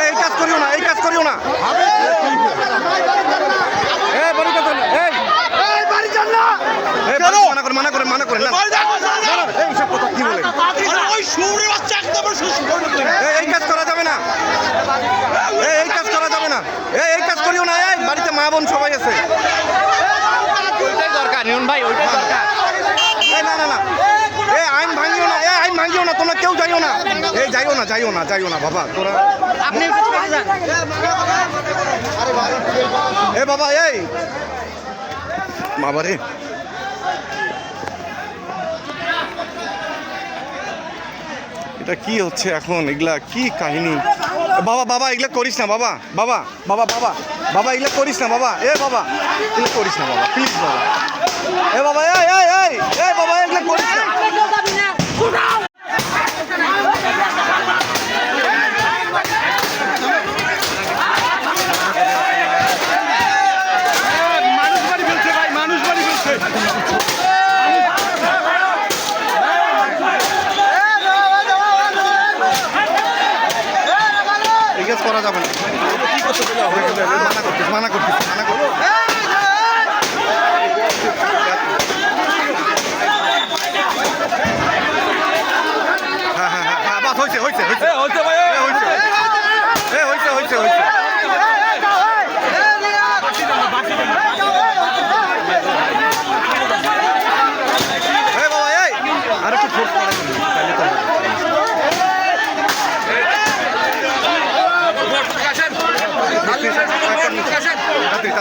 এই, কাজ করিও না এই কাজ করিও না। এই বড় কথা না, মানা করে মানা করে মানা করে না, না, এই সব কথা কি বলে এই, এই কাজ করা যাবে না এই এই কাজ করা যাবে না এই এই কাজ করিও না এই বোন সবাই আছে? ওইটাই দরকার নিয়ন ভাই ওইটাই দরকার। না না না। এ আইন ভাঙিও না এ আইন ভাঙিও না তোমরা কেউ যাইও না। এই যাইও না যাইও না যাইও না বাবা তোরা আপনি এ বাবা এই। বাবা রে এটা কি হচ্ছে এখন? এগুলা কি কাহিনী? বাবা বাবা, এগুলা করিস না, বাবা বাবা বাবা বাবা বাবা, এগুলা করিস না, বাবা, এ বাবা, এগুলো করিস না, বাবা প্লিজ বাবা। এ বাবা এই করা যাবে না। মানা করছিস মানা করছিস মানা করছিস হ্যাঁ হ্যাঁ হ্যাঁ হ্যাঁ বাস হয়েছে হয়েছে হয়েছে হচ্ছে ভাই এ, হয়েছে এ, হয়েছে হয়েছে হয়েছে এ বাবা এই আর একটু ফোর্স করে দিবি, তাহলে তো হবে।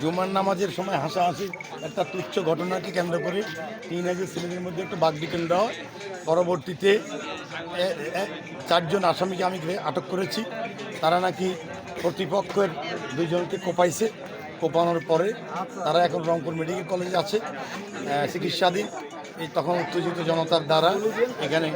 জুমার নামাজের সময় হাসাহাসি একটা তুচ্ছ ঘটনাকে কেন্দ্র করে তিন হাজার ছেলেদের মধ্যে একটা বাগবিকেন্দ্র হয় পরবর্তীতে চারজন আসামিকে আমি আটক করেছি। তারা নাকি প্রতিপক্ষের দুজনকে কোপাইছে। কোপানোর পরে তারা এখন রংপুর মেডিকেল কলেজে আছে। চিকিৎসাধীন। এই তখন উত্তেজিত জনতার দ্বারা এখানে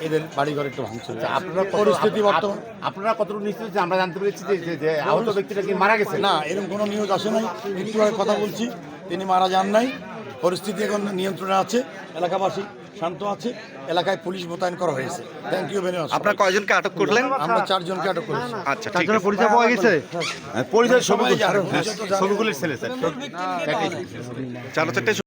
এদের বাড়িঘর একটু ভাঙচুর হয়েছে। আপনারা কত- পরিস্থিতি বর্তমান আপনারা কতটুকু নিশ্চিত যে আমরা জানতে পেরেছি যে- আহত ব্যক্তিটা কি মারা গেছে না এরকম কোনো নিউজ আসে নাই। একটু কথা বলছি তিনি মারা যান নাই। পরিস্থিতি এখন নিয়ন্ত্রণে আছে এলাকাবাসী শান্ত আছে এলাকায় পুলিশ মোতায়েন করা হয়েছে। থ্যাংক ইউ ভেরি মাচ আপনার কয়জনকে আটক করলেন? আমরা চারজনকে আটক করেছি। আচ্ছা ঠিক আছে। পরিচয় পাওয়া গেছে? পরিচয় সবাই জানে পরিচয় তো জানে। ছবিগুলির ছেলে স্যার। চারো চারটে